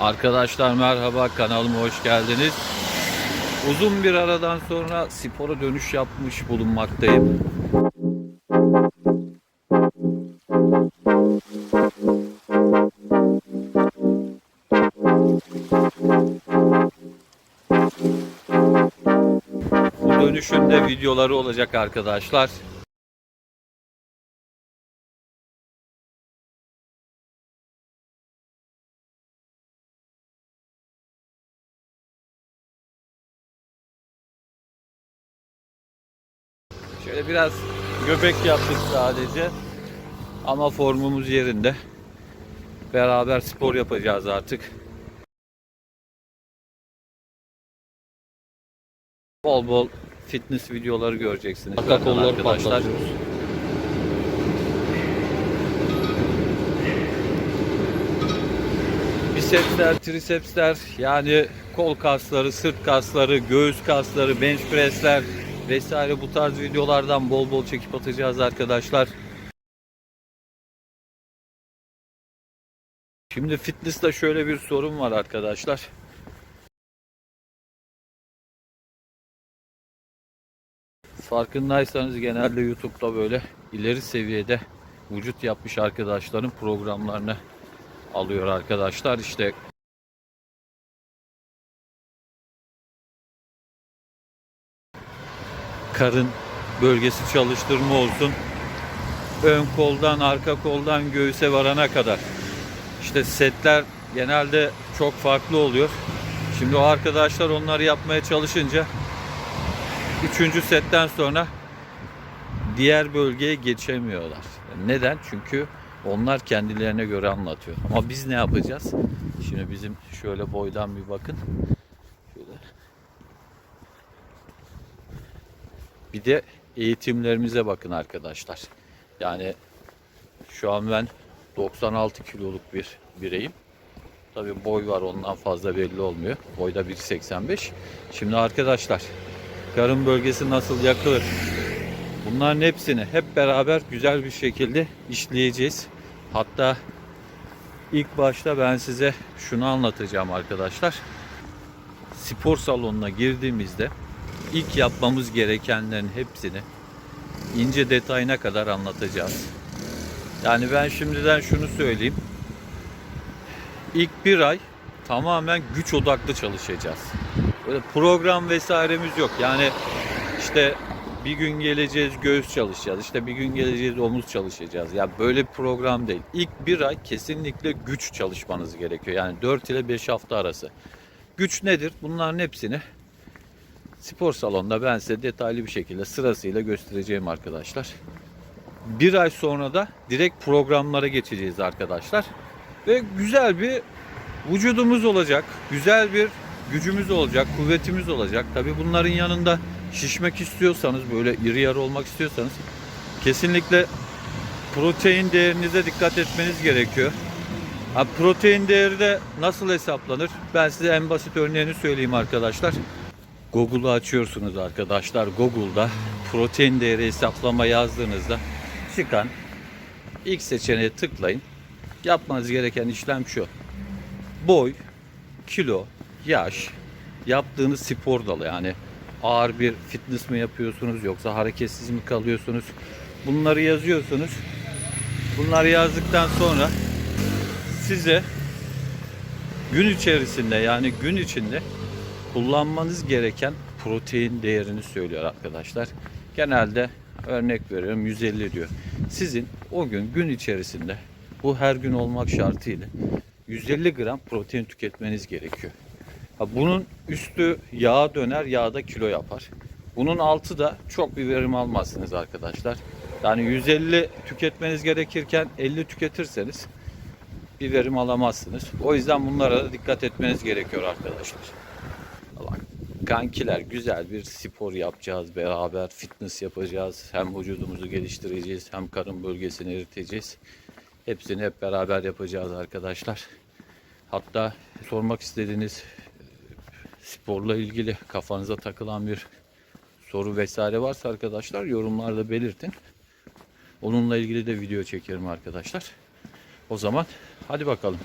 Arkadaşlar merhaba kanalıma hoş geldiniz. Uzun bir aradan sonra spora dönüş yapmış bulunmaktayım. Bu dönüşün de videoları olacak arkadaşlar. Şöyle biraz göbek yaptık sadece. Ama formumuz yerinde. Beraber spor yapacağız artık. Bol bol fitness videoları göreceksiniz. Arka kolları arkadaşlar. patlatıyoruz. Bisepsler, trisepsler yani kol kasları, sırt kasları, göğüs kasları, bench pressler vesaire bu tarz videolardan bol bol çekip atacağız arkadaşlar. Şimdi fitness'ta şöyle bir sorun var arkadaşlar. Farkındaysanız genelde YouTube'da böyle ileri seviyede vücut yapmış arkadaşların programlarını alıyor arkadaşlar. İşte karın bölgesi çalıştırma olsun. Ön koldan, arka koldan göğüse varana kadar. İşte setler genelde çok farklı oluyor. Şimdi o arkadaşlar onları yapmaya çalışınca üçüncü setten sonra diğer bölgeye geçemiyorlar. Neden? Çünkü onlar kendilerine göre anlatıyor. Ama biz ne yapacağız? Şimdi bizim şöyle boydan bir bakın. Bir de eğitimlerimize bakın arkadaşlar. Yani şu an ben 96 kiloluk bir bireyim. Tabii boy var ondan fazla belli olmuyor. Boyda 1.85. Şimdi arkadaşlar karın bölgesi nasıl yakılır? Bunların hepsini hep beraber güzel bir şekilde işleyeceğiz. Hatta ilk başta ben size şunu anlatacağım arkadaşlar. Spor salonuna girdiğimizde ilk yapmamız gerekenlerin hepsini ince detayına kadar anlatacağız. Yani ben şimdiden şunu söyleyeyim. İlk bir ay tamamen güç odaklı çalışacağız. Böyle program vesairemiz yok. Yani işte bir gün geleceğiz göğüs çalışacağız. İşte bir gün geleceğiz omuz çalışacağız. Ya böyle bir program değil. İlk bir ay kesinlikle güç çalışmanız gerekiyor. Yani 4 ile 5 hafta arası. Güç nedir? Bunların hepsini spor salonunda ben size detaylı bir şekilde sırasıyla göstereceğim arkadaşlar. Bir ay sonra da direkt programlara geçeceğiz arkadaşlar. Ve güzel bir vücudumuz olacak. Güzel bir gücümüz olacak, kuvvetimiz olacak. Tabi bunların yanında şişmek istiyorsanız, böyle iri yarı olmak istiyorsanız kesinlikle protein değerinize dikkat etmeniz gerekiyor. Ha, protein değeri de nasıl hesaplanır? Ben size en basit örneğini söyleyeyim arkadaşlar. Google'u açıyorsunuz arkadaşlar. Google'da protein değeri hesaplama yazdığınızda çıkan ilk seçeneğe tıklayın. Yapmanız gereken işlem şu. Boy, kilo, yaş, yaptığınız spor dalı yani ağır bir fitness mi yapıyorsunuz yoksa hareketsiz mi kalıyorsunuz? Bunları yazıyorsunuz. Bunları yazdıktan sonra size gün içerisinde yani gün içinde kullanmanız gereken protein değerini söylüyor arkadaşlar. Genelde örnek veriyorum 150 diyor. Sizin o gün gün içerisinde bu her gün olmak şartıyla 150 gram protein tüketmeniz gerekiyor. Bunun üstü yağa döner, yağda kilo yapar. Bunun altı da çok bir verim almazsınız arkadaşlar. Yani 150 tüketmeniz gerekirken 50 tüketirseniz bir verim alamazsınız. O yüzden bunlara da dikkat etmeniz gerekiyor arkadaşlar. Kankiler güzel bir spor yapacağız beraber. Fitness yapacağız. Hem vücudumuzu geliştireceğiz hem karın bölgesini eriteceğiz. Hepsini hep beraber yapacağız arkadaşlar. Hatta sormak istediğiniz sporla ilgili kafanıza takılan bir soru vesaire varsa arkadaşlar yorumlarda belirtin. Onunla ilgili de video çekerim arkadaşlar. O zaman hadi bakalım.